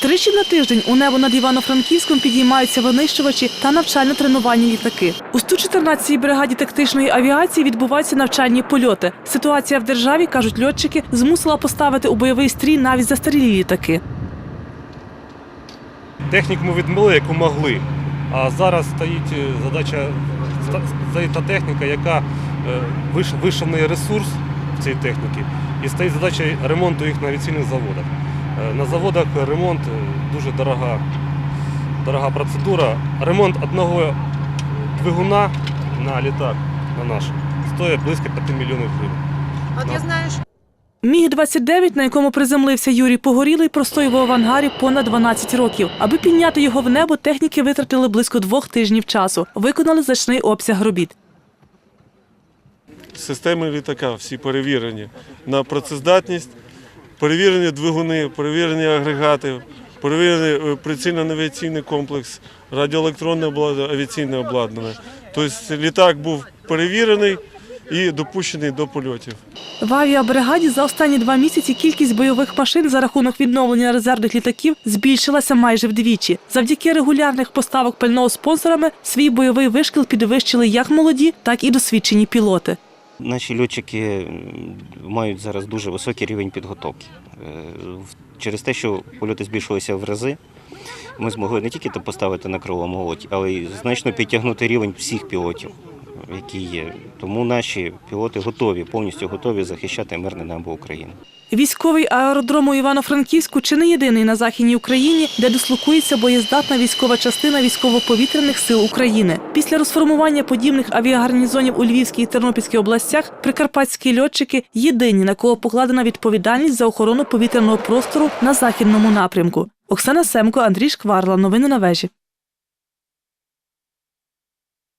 Тричі на тиждень у небо над Івано-Франківськом підіймаються винищувачі та навчально-тренувальні літаки. У 114-й бригаді тактичної авіації відбуваються навчальні польоти. Ситуація в державі, кажуть льотчики, змусила поставити у бойовий стрій навіть застарілі літаки. Техніку ми відмили, яку могли. А зараз стоїть е, задача, стоїть та техніка, яка е, вийшов в ресурс в цій техніці, і стоїть задача ремонту їх на авіаційних заводах. Е, На заводах ремонт е, дуже дорога, дорога процедура. Ремонт одного двигуна на літак на наш стоїть близько 5 мільйонів гривень. От я знаю, що Міг-29, на якому приземлився Юрій Погорілий, простоював в ангарі понад 12 років. Аби підняти його в небо, техніки витратили близько двох тижнів часу. Виконали значний обсяг робіт. Системи літака всі перевірені на працездатність, перевірені двигуни, перевірені агрегати, перевірений е, прицільно-навіаційний комплекс, радіоелектронне обладнання, авіаційне обладнання. Тобто літак був перевірений і допущений до польотів. В авіабригаді за останні два місяці кількість бойових машин за рахунок відновлення резервних літаків збільшилася майже вдвічі. Завдяки регулярних поставок пального спонсорами свій бойовий вишкіл підвищили як молоді, так і досвідчені пілоти. Наші льотчики мають зараз дуже високий рівень підготовки. Е, Через те, що польоти збільшилися в рази, ми змогли не тільки поставити на крило молодь, але й значно підтягнути рівень всіх пілотів, які є. Тому наші пілоти готові, повністю готові захищати мирне небо України. Військовий аеродром у Івано-Франківську чи не єдиний на західній Україні, де дислокується боєздатна військова частина військово-повітряних сил України. Після розформування подібних авіагарнізонів у Львівській і Тернопільській областях прикарпатські льотчики єдині, на кого покладена відповідальність за охорону повітряного простору на західному напрямку. Оксана Семко, Андрій Шкварла. Новини на вежі.